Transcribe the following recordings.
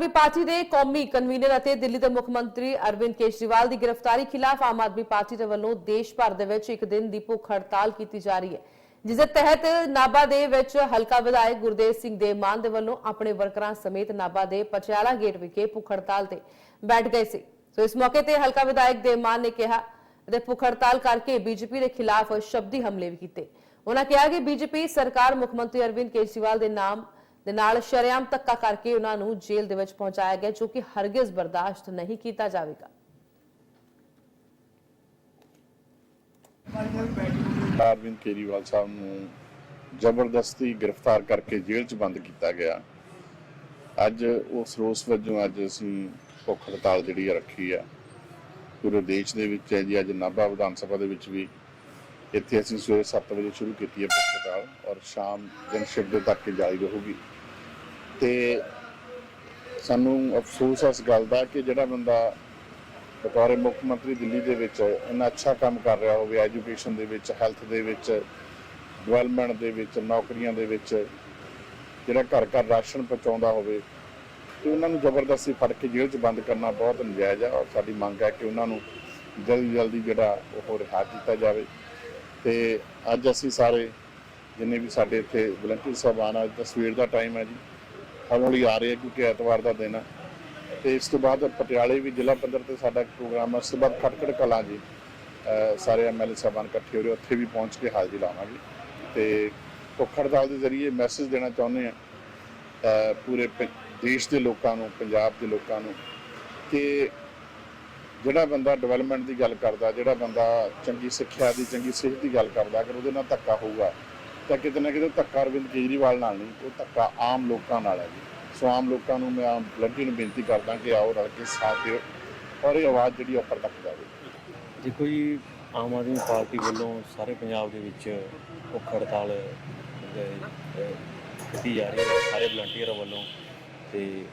ਆਦਮੀ party ਦੇ ਕੌਮੀ convener ਅਤੇ ਦਿੱਲੀ ਦੇ ਮੁੱਖ ਮੰਤਰੀ ਅਰਵਿੰਦ ਕੇਜਰੀਵਾਲ ਦੀ ਗ੍ਰਿਫਤਾਰੀ ਖਿਲਾਫ ਆਮ ਆਦਮੀ ਪਾਰਟੀ ਦੇ ਵੱਲੋਂ ਦੇਸ਼ ਭਰ ਦੇ ਵਿੱਚ ਇੱਕ ਦਿਨ ਦੀ ਭੁੱਖ ਹੜਤਾਲ ਕੀਤੀ ਜਾ ਰਹੀ ਹੈ, ਜਿਸ ਦੇ ਤਹਿਤ ਨਾਭਾ ਦੇ ਵਿੱਚ ਹਲਕਾ ਵਿਧਾਇਕ ਗੁਰਦੇਵ ਸਿੰਘ ਦੇ ਮਾਨ ਦੇ ਵੱਲੋਂ ਆਪਣੇ ਵਰਕਰਾਂ ਸਮੇਤ ਨਾਭਾ ਦੇ ਪਟਿਆਲਾ ਗੇਟ ਵਿਖੇ ਭੁੱਖ ਹੜਤਾਲ ਤੇ ਬੈਠ ਗਏ ਸੀ। ਸੋ ਇਸ ਮੌਕੇ ਤੇ ਹਲਕਾ ਵਿਧਾਇਕ ਦੇ ਮਾਨ ਨੇ ਕਿਹਾ ਅਤੇ ਭੁੱਖ ਹੜਤਾਲ ਕਰਕੇ ਬੀਜੇਪੀ ਦੇ ਖਿਲਾਫ ਸ਼ਬਦੀ ਹਮਲੇ ਵੀ ਕੀਤੇ। ਉਹਨਾਂ ਕਿਹਾ ਕਿ ਬੀਜੇਪੀ ਸਰਕਾਰ ਮੁੱਖ ਮੰਤਰੀ ਅਰਵਿੰਦ ਕੇਜਰੀਵਾਲ ਦੇ ਨਾਮ ਦੇ ਨਾਲ ਸ਼ਰੇਆਮ ਧੱਕਾ ਕਰਕੇ ਉਹਨਾਂ ਨੂੰ ਜੇਲ੍ਹ ਦੇ ਵਿੱਚ ਪਹੁੰਚਾਇਆ ਗਿਆ, ਜੋ ਕਿ ਹਰਗਿਜ਼ ਬਰਦਾਸ਼ਤ ਨਹੀਂ ਕੀਤਾ ਜਾਵੇਗਾ। ਅਰਵਿੰਦ ਕੇਜਰੀਵਾਲ ਸਾਹਿਬ ਨੂੰ ਜ਼ਬਰਦਸਤੀ ਗ੍ਰਿਫਤਾਰ ਕਰਕੇ ਜੇਲ੍ਹ 'ਚ ਬੰਦ ਕੀਤਾ ਗਿਆ। ਅੱਜ ਉਸ ਰੋਸ ਵਜੋਂ ਅੱਜ ਅਸੀਂ ਭੁੱਖ ਹੜਤਾਲ ਜਿਹੜੀ ਆ ਰੱਖੀ ਆ। ਪੂਰੇ ਦੇਸ਼ ਦੇ ਵਿੱਚ ਹੈ ਜੀ ਅੱਜ ਨਾਭਾ ਵਿਧਾਨ ਸਭਾ ਦੇ ਵਿੱਚ ਵੀ ਇੱਥੇ ਅਸੀਂ ਸਵੇਰੇ 7 ਵਜੇ ਸ਼ੁਰੂ ਕੀਤੀ ਹੈ ਭੁੱਖ ਔਰ ਸ਼ਾਮ ਦਿਨ ਸ਼ਿਫਟ ਤੱਕ ਜਾਰੀ ਰਹੂਗੀ। ਤੇ ਸਾਨੂੰ ਅਫਸੋਸ ਹੈ ਇਸ ਗੱਲ ਦਾ ਕਿ ਜਿਹੜਾ ਬੰਦਾ ਬਤੌਰ ਮੁੱਖ ਮੰਤਰੀ ਦਿੱਲੀ ਦੇ ਵਿੱਚ ਇੰਨਾ ਅੱਛਾ ਕੰਮ ਕਰ ਰਿਹਾ ਹੋਵੇ, ਐਜੂਕੇਸ਼ਨ ਦੇ ਵਿੱਚ, ਹੈਲਥ ਦੇ ਵਿੱਚ, ਡਿਵੈਲਪਮੈਂਟ ਦੇ ਵਿੱਚ, ਨੌਕਰੀਆਂ ਦੇ ਵਿੱਚ, ਜਿਹੜਾ ਘਰ ਘਰ ਰਾਸ਼ਨ ਪਹੁੰਚਾਉਂਦਾ ਹੋਵੇ, ਤੇ ਉਹਨਾਂ ਨੂੰ ਜ਼ਬਰਦਸਤੀ ਫੜ ਕੇ ਜੇਲ੍ਹ 'ਚ ਬੰਦ ਕਰਨਾ ਬਹੁਤ ਨਜਾਇਜ਼ ਹੈ ਔਰ ਸਾਡੀ ਮੰਗ ਹੈ ਕਿ ਉਹਨਾਂ ਨੂੰ ਜਲਦੀ ਜਲਦੀ ਜਿਹੜਾ ਉਹ ਰਿਹਾ ਕੀਤਾ ਜਾਵੇ। ਤੇ ਅੱਜ ਅਸੀਂ ਸਾਰੇ ਜਿੰਨੇ ਵੀ ਸਾਡੇ ਇੱਥੇ ਵਲੰਟੀਅਰ ਸਾਹਿਬਾਨ ਆ ਤਸਵੀਰ ਦਾ ਟਾਈਮ ਹੈ ਜੀ। ਹੌਲੀ ਹੌਲੀ ਆ ਰਹੇ ਕਿਉਂਕਿ ਐਤਵਾਰ ਦਾ ਦਿਨ ਆ। ਤੇ ਇਸ ਤੋਂ ਬਾਅਦ ਪਟਿਆਲੇ ਵੀ ਜ਼ਿਲ੍ਹਾ ਪੱਧਰ ਤੇ ਸਾਡਾ ਪ੍ਰੋਗਰਾਮ ਹੈ ਉਸ ਤੋਂ ਬਾਅਦ ਖਟਕੜ ਕਲਾਂ ਜੀ। ਅਹ ਸਾਰੇ ਐਮਐਲਏ ਸਾਹਿਬਾਨ ਇਕੱਠੇ ਹੋ ਰਹੇ, ਉੱਥੇ ਵੀ ਪਹੁੰਚ ਕੇ ਹਾਜ਼ਰੀ ਲਾਵਾਂਗੇ। ਤੇ ਭੁੱਖ ਹੜਤਾਲ ਦੇ ਜ਼ਰੀਏ ਮੈਸੇਜ ਦੇਣਾ ਚਾਹੁੰਦੇ ਆ ਪੂਰੇ ਪ- ਦੇਸ਼ ਦੇ ਲੋਕਾਂ ਨੂੰ, ਪੰਜਾਬ ਦੇ ਲੋਕਾਂ ਨੂੰ ਕਿ ਜਿਹੜਾ ਬੰਦਾ ਡਿਵੈਲਪਮੈਂਟ ਦੀ ਗੱਲ ਕਰਦਾ, ਜਿਹੜਾ ਬੰਦਾ ਚੰਗੀ ਸਿੱਖਿਆ ਦੀ, ਚੰਗੀ ਸਿਹਤ ਦੀ ਗੱਲ ਕਰਦਾ, ਅਗਰ ਉਹਦੇ ਨਾਲ ਧੱਕਾ ਹੋਊਗਾ, ਤਾਂ ਕਿਤੇ ਨਾ ਕਿਤੇ ਧੱਕਾ ਅਰਵਿੰਦ ਕੇਜਰੀਵਾਲ ਨਾਲ ਨਹੀਂ, ਉਹ ਧੱਕਾ ਆਮ ਲੋਕਾਂ ਨਾਲ ਹੈ ਜੀ। ਸੋ ਆਮ ਲੋਕਾਂ ਨੂੰ ਮੈਂ ਆਮ ਬਲੱਡੀ ਨੂੰ ਬੇਨਤੀ ਕਰਦਾ ਕਿ ਆਓ ਰਲ ਕੇ ਸਾਥ ਦਿਓ ਔਰ ਇਹ ਆਵਾਜ਼ ਜਿਹੜੀ ਉੱਪਰ ਤੱਕ ਜਾਵੇ। ਦੇਖੋ ਜੀ, ਆਮ ਆਦਮੀ ਪਾਰਟੀ ਵੱਲੋਂ ਸਾਰੇ ਪੰਜਾਬ ਦੇ ਵਿੱਚ ਭੁੱਖ ਹੜਤਾਲ ਕੀਤੀ ਜਾ ਰਹੀ ਹੈ। ਸਾਰੇ ਵਲੰਟੀਅਰਾਂ ਵੱਲੋਂ ਤੇ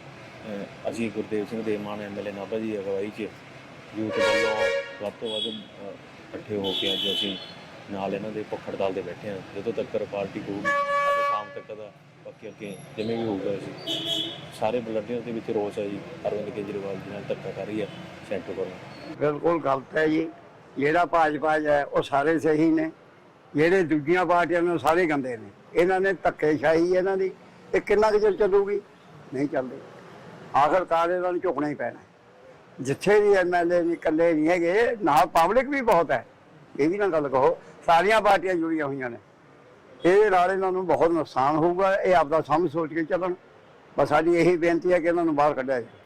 ਅਸੀਂ ਗੁਰਦੇਵ ਸਿੰਘ ਦੇ ਮਾਨ ਐਮਐਲਏ ਨਾਭਾ ਜੀ ਦੀ ਅਗਵਾਈ 'ਚ ਯੂਥ ਵੱਲੋਂ ਵੱਧ ਤੋਂ ਵੱਧ ਅਹ, ਇਕੱਠੇ ਹੋ ਕੇ ਅੱਜ ਅਸੀਂ ਨਾਲ ਇਹਨਾਂ ਦੇ ਭੁੱਖ ਹੜਤਾਲ ਤੇ ਬੈਠੇ ਹਾਂ। ਜਦੋਂ ਤੱਕ ਪਾਰਟੀ ਹੋਊਗੀ ਅਤੇ ਸ਼ਾਮ ਤੱਕ ਦਾ ਬਾਕੀ ਅੱਗੇ ਜਿਵੇਂ ਵੀ ਹੋਊਗਾ ਅਸੀਂ ਸਾਰੇ ਵਲੰਟੀਅਰ ਦੇ ਵਿੱਚ ਰੋਸ ਹੈ ਜੀ ਅਰਵਿੰਦ ਕੇਜਰੀਵਾਲ ਜੀ ਨਾਲ ਧੱਕਾ ਕਰ ਰਹੀ ਹੈ ਸੈਂਟਰ ਵੱਲੋਂ। ਬਿਲਕੁਲ ਗਲਤ ਹੈ ਜੀ। ਜਿਹੜਾ ਭਾਜਪਾ 'ਚ ਹੈ ਉਹ ਸਾਰੇ ਸਹੀ ਨੇ। ਜਿਹੜੇ ਦੂਜੀਆਂ ਪਾਰਟੀਆਂ ਨੇ ਉਹ ਸਾਰੇ ਗੰਦੇ ਨੇ। ਇਹਨਾਂ ਨੇ ਧੱਕੇਸ਼ਾਹੀ ਇਹਨਾਂ ਦੀ। ਇਹ ਕਿੰਨਾ ਕੁ ਚਿਰ ਚੱਲੂਗੀ? ਨਹੀਂ ਚੱਲਦੀ। ਆਖਰਕਾਰ ਇਹਨਾਂ ਨੂੰ ਝੁਕਣਾ ਹੀ ਪੈਣਾ। ਹੈ। ਜਿੱਥੇ ਵੀ ਐਮਐਲਏ ਨਹੀਂ ਇਕੱਲੇ ਨਹੀਂ ਹੈਗੇ ਨਾਲ ਪਬਲਿਕ ਵੀ ਬਹੁਤ ਹੈ। ਇਹ ਵੀ ਨਾ ਗੱਲ ਕਹੋ, ਸਾਰੀਆਂ ਪਾਰਟੀਆਂ ਜੁੜੀਆਂ ਹੋਈਆਂ ਨੇ। ਇਹਦੇ ਨਾਲ ਇਹਨਾਂ ਨੂੰ ਬਹੁਤ ਨੁਕਸਾਨ ਹੋਊਗਾ, ਇਹ ਆਪਦਾ ਸਮਝ ਸੋਚ ਕੇ ਚੱਲਣ। ਬਸ ਸਾਡੀ ਇਹੀ ਬੇਨਤੀ ਹੈ ਕਿ ਇਹਨਾਂ ਨੂੰ ਬਾਹਰ ਕੱਢਿਆ ਜਾਵੇ।